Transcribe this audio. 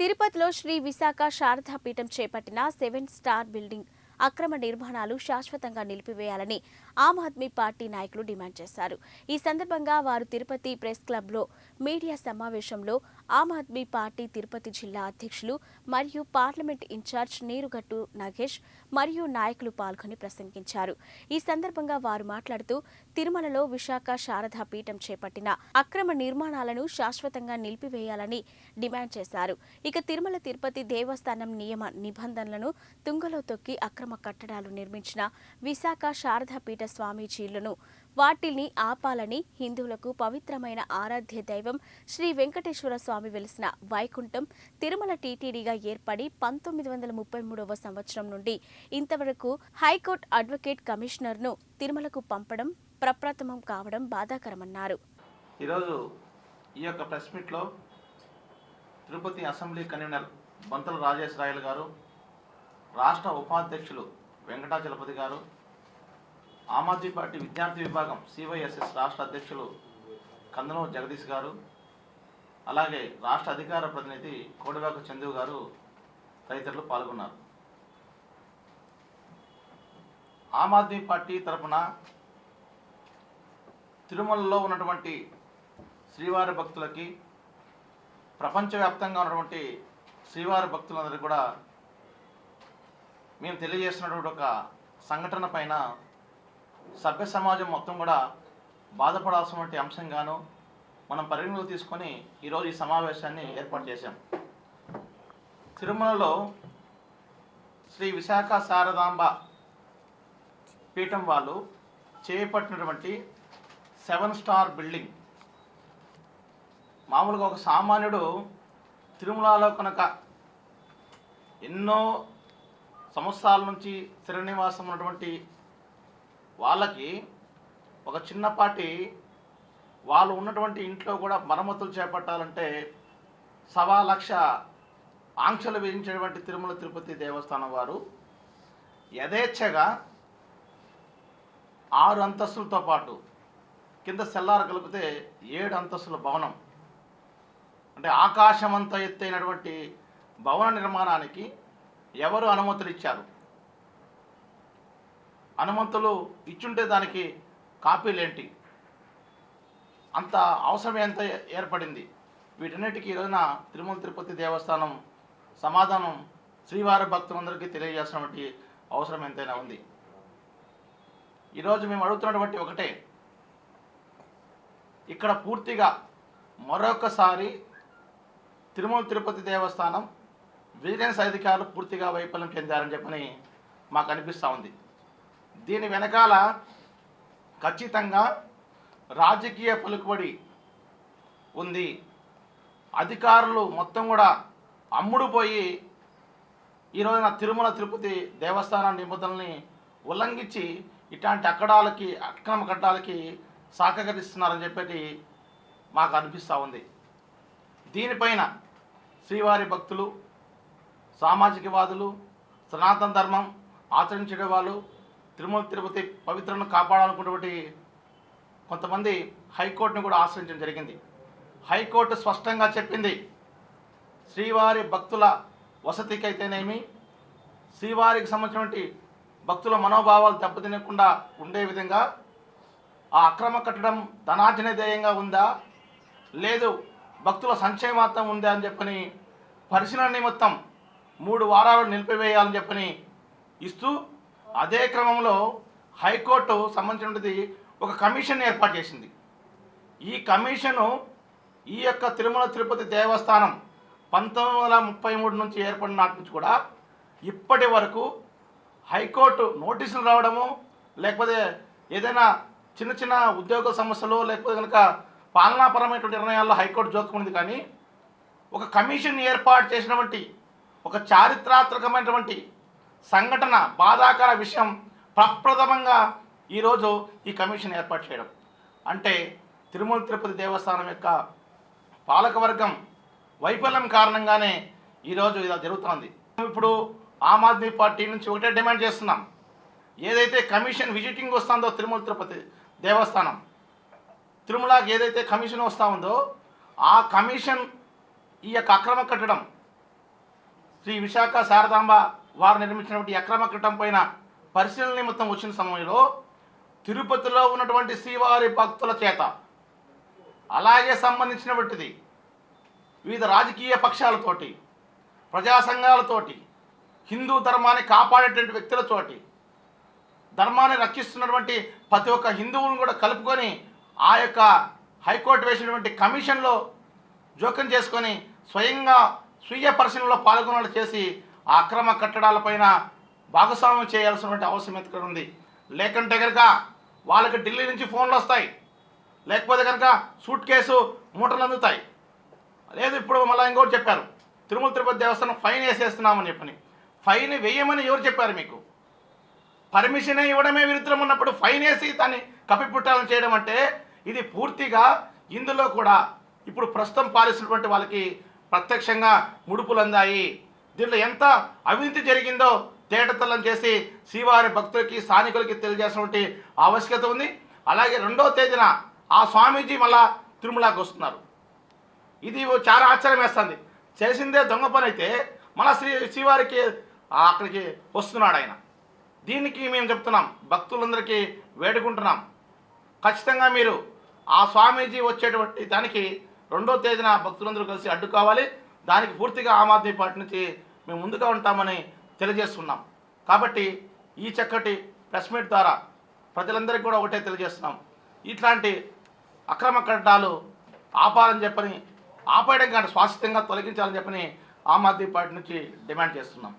తిరుపతిలో శ్రీ విశాఖ శారదాపీఠం చేపట్టిన seven star building. అక్రమ నిర్మాణాలు శాశ్వతంగా నిలిపివేయాలని ఆమ్ ఆద్మీ పార్టీ నాయకులు డిమాండ్ చేశారు. ఈ సందర్భంగా వారు తిరుపతి ప్రెస్ క్లబ్లో మీడియా సమావేశంలో ఆమ్ ఆద్మీ పార్టీ తిరుపతి జిల్లా అధ్యక్షులు మరియు పార్లమెంట్ ఇన్ఛార్జ్ నీరుగట్టు నాగేష్ మరియు నాయకులు పాల్గొని ప్రసంగించారు. ఈ సందర్భంగా వారు మాట్లాడుతూ తిరుమలలో విశాఖ శారదా పీఠం చేపట్టిన అక్రమ నిర్మాణాలను శాశ్వతంగా నిలిపివేయాలని డిమాండ్ చేశారు. ఇక తిరుమల తిరుపతి దేవస్థానం నియమ నిబంధనలను తుంగలో తొక్కి అక్రమ కట్టడాలు నిర్మించిన విశాఖ శారదాపీఠ స్వామీజీలను వాటిని ఆపాలని హిందువులకు పవిత్రమైన ఆరాధ్య దైవం శ్రీ వెంకటేశ్వర స్వామి వెలిసిన వైకుంఠం తిరుమల టీటీడీగా ఏర్పడి పంతొమ్మిది వందల ముప్పై మూడవ సంవత్సరం నుండి ఇంతవరకు హైకోర్టు అడ్వకేట్ కమిషనర్ను తిరుమలకు పంపడం ప్రప్రథమం కావడం బాధాకరమన్నారు. ఈరోజు ఈ యొక్క ప్రెస్ మీట్లో తిరుపతి అసెంబ్లీ కన్వీనర్ బంతుల రాజేశ్వరాయలు గారు రాష్ట్ర ఉపాధ్యక్షులు వెంకటాచలపతి గారు ఆమ్ ఆద్మీ పార్టీ విద్యార్థి విభాగం సివైఎస్ఎస్ రాష్ట్ర అధ్యక్షులు కందనూరు జగదీష్ గారు అలాగే రాష్ట్ర అధికార ప్రతినిధి కోడివాక చందు గారు తదితరులు పాల్గొన్నారు. ఆమ్ ఆద్మీ పార్టీ తరపున తిరుమలలో ఉన్నటువంటి శ్రీవారి భక్తులకి ప్రపంచవ్యాప్తంగా ఉన్నటువంటి శ్రీవారి భక్తులందరికీ కూడా మేము తెలియజేస్తున్నటువంటి ఒక సంఘటన పైన సభ్య సమాజం మొత్తం కూడా బాధపడాల్సినటువంటి అంశంగాను మనం పరిగణలోకి తీసుకొని ఈరోజు ఈ సమావేశాన్ని ఏర్పాటు చేశాం. తిరుమలలో శ్రీ విశాఖ శారదాంబ పీఠం వాళ్ళు చేపట్టినటువంటి సెవెన్ స్టార్ బిల్డింగ్. మామూలుగా ఒక సామాన్యుడు తిరుమలలో కనుక ఎన్నో సంవత్సరాల నుంచి శ్రీనివాసం ఉన్నటువంటి వాళ్ళకి ఒక చిన్నపాటి వాళ్ళు ఉన్నటువంటి ఇంట్లో కూడా మరమ్మతులు చేపట్టాలంటే సవా లక్ష ఆంక్షలు విధించేటువంటి తిరుమల తిరుపతి దేవస్థానం వారు యథేచ్ఛగా ఆరు అంతస్తులతో పాటు కింద సెల్లార్ కలిపితే ఏడు అంతస్తుల భవనం. అంటే ఆకాశమంత ఎత్తైనటువంటి భవన నిర్మాణానికి ఎవరు అనుమతులు ఇచ్చారు? అనుమతులు ఇచ్చుంటే దానికి కాపీలేంటి? అంత అవసరం ఎంత ఏర్పడింది? వీటన్నిటికీ ఈరోజున రోజున తిరుమల తిరుపతి దేవస్థానం సమాధానం శ్రీవారి భక్తులందరికీ తెలియజేసినటువంటి అవసరం ఎంతైనా ఉంది. ఈరోజు మేము అడుగుతున్నటువంటి ఒకటే. ఇక్కడ పూర్తిగా మరొకసారి తిరుమల తిరుపతి దేవస్థానం విజిలెన్స్ అధికారులు పూర్తిగా వైఫల్యం చెందారని చెప్పని మాకు అనిపిస్తూ ఉంది. దీని వెనకాల ఖచ్చితంగా రాజకీయ పలుకుబడి ఉంది. అధికారులు మొత్తం కూడా అమ్ముడుపోయి ఈరోజున తిరుమల తిరుపతి దేవస్థానం నిబంధనల్ని ఉల్లంఘించి ఇట్లాంటి అక్కడాలకి అక్రమ కట్టాలకి సహకరిస్తున్నారని చెప్పేది మాకు అనిపిస్తూ ఉంది. దీనిపైన శ్రీవారి భక్తులు సామాజికవాదులు సనాతన ధర్మం ఆచరించే వాళ్ళు తిరుమల తిరుపతి పవిత్రను కాపాడాలనుకున్నటువంటి కొంతమంది హైకోర్టును కూడా ఆశ్రయించడం జరిగింది. హైకోర్టు స్పష్టంగా చెప్పింది శ్రీవారి భక్తుల వసతికైతేనేమి శ్రీవారికి సంబంధించినటువంటి భక్తుల మనోభావాలు దెబ్బతినకుండా ఉండే విధంగా ఆ అక్రమ కట్టడం ధనార్జనదేయంగా ఉందా లేదు భక్తుల సంక్షేమార్థం ఉందా అని చెప్పని పరిశీలన నిమిత్తం మూడు వారాలు నిలిపివేయాలని చెప్పని ఇస్తూ అదే క్రమంలో హైకోర్టు సంబంధించినది ఒక కమిషన్ ఏర్పాటు చేసింది. ఈ కమిషను ఈ యొక్క తిరుమల తిరుపతి దేవస్థానం పంతొమ్మిది వందల ముప్పై మూడు నుంచి ఏర్పడిన నాటి నుంచి కూడా ఇప్పటి వరకు హైకోర్టు నోటీసులు రావడము లేకపోతే ఏదైనా చిన్న చిన్న ఉద్యోగ సమస్యలు లేకపోతే కనుక పాలనాపరమైనటువంటి నిర్ణయాల్లో హైకోర్టు జోక్యం ఉంది కానీ ఒక కమిషన్ ఏర్పాటు చేసినటువంటి ఒక చారిత్రాత్మకమైనటువంటి సంఘటన బాధాకర విషయం ప్రప్రథమంగా ఈరోజు ఈ కమిషన్ ఏర్పాటు చేయడం. అంటే తిరుమల తిరుపతి దేవస్థానం యొక్క పాలకవర్గం వైఫల్యం కారణంగానే ఈరోజు ఇలా జరుగుతోంది. ఇప్పుడు ఆమ్ ఆద్మీ పార్టీ నుంచి ఒకటే డిమాండ్ చేస్తున్నాం. ఏదైతే కమిషన్ విజిటింగ్ వస్తుందో తిరుమల తిరుపతి దేవస్థానం తిరుమలకి ఏదైతే కమిషన్ వస్తూ ఉందో ఆ కమిషన్ ఈ యొక్క అక్రమ కట్టడం శ్రీ విశాఖ శారదాంబ వారు నిర్మించినటువంటి అక్రమ కట్టం పైన పరిశీలన నిమిత్తం వచ్చిన సమయంలో తిరుపతిలో ఉన్నటువంటి శ్రీవారి భక్తుల చేత అలాగే సంబంధించినటువంటిది వివిధ రాజకీయ పక్షాలతోటి ప్రజా సంఘాలతోటి హిందూ ధర్మాన్ని కాపాడేటువంటి వ్యక్తులతోటి ధర్మాన్ని రక్షిస్తున్నటువంటి ప్రతి ఒక్క హిందువులను కూడా కలుపుకొని ఆ యొక్క హైకోర్టు వేసినటువంటి కమిషన్లో జోక్యం చేసుకొని స్వయంగా స్వీయ పరిశీలనలో పాల్గొనలు చేసి ఆ అక్రమ కట్టడాలపైన భాగస్వామ్యం చేయాల్సినటువంటి అవసరం ఎక్కడ ఉంది? లేకుంటే కనుక వాళ్ళకి ఢిల్లీ నుంచి ఫోన్లు వస్తాయి. లేకపోతే కనుక సూట్ కేసు మూటలు అందుతాయి. లేదు ఇప్పుడు మళ్ళీ ఇంకోటి చెప్పారు. తిరుమల తిరుపతి దేవస్థానం ఫైన్ వేసేస్తున్నామని చెప్పని. ఫైన్ వేయమని ఎవరు చెప్పారు మీకు? పర్మిషన్ ఇవ్వడమే విరుద్ధం ఉన్నప్పుడు ఫైన్ వేసి దాన్ని కప్పిపుట్టాలని చేయడం అంటే ఇది పూర్తిగా ఇందులో కూడా ఇప్పుడు ప్రస్తుతం పాలిస్తున్నటువంటి వాళ్ళకి ప్రత్యక్షంగా ముడుపులు అందాయి దీంట్లో ఎంత అవినీతి జరిగిందో తేటతల్లం చేసి శ్రీవారి భక్తులకి స్థానికులకి తెలియజేసినటువంటి ఆవశ్యకత ఉంది. అలాగే రెండవ తేదీన ఆ స్వామీజీ మళ్ళా తిరుమలకి వస్తున్నారు. ఇది చాలా ఆశ్చర్యం వేస్తుంది. చేసిందే దొంగ పని అయితే మన శ్రీ శ్రీవారికి అక్కడికి వస్తున్నాడు ఆయన. దీనికి మేము చెప్తున్నాం భక్తులందరికీ వేడుకుంటున్నాం. ఖచ్చితంగా మీరు ఆ స్వామీజీ వచ్చేటువంటి దానికి రెండో తేదీన భక్తులందరూ కలిసి అడ్డుకోవాలి దానికి పూర్తిగా ఆమ్ ఆద్మీ పార్టీ నుంచి మేము ముందుగా ఉంటామని తెలియజేస్తున్నాం. కాబట్టి ఈ చక్కటి ప్రెస్ మీట్ ద్వారా ప్రజలందరికీ కూడా ఒకటే తెలియజేస్తున్నాం. ఇట్లాంటి అక్రమ కట్టడాలు ఆపాలని చెప్పని ఆపేయడం కానీ శాశ్వతంగా తొలగించాలని చెప్పని ఆమ్ ఆద్మీ పార్టీ నుంచి డిమాండ్ చేస్తున్నాం.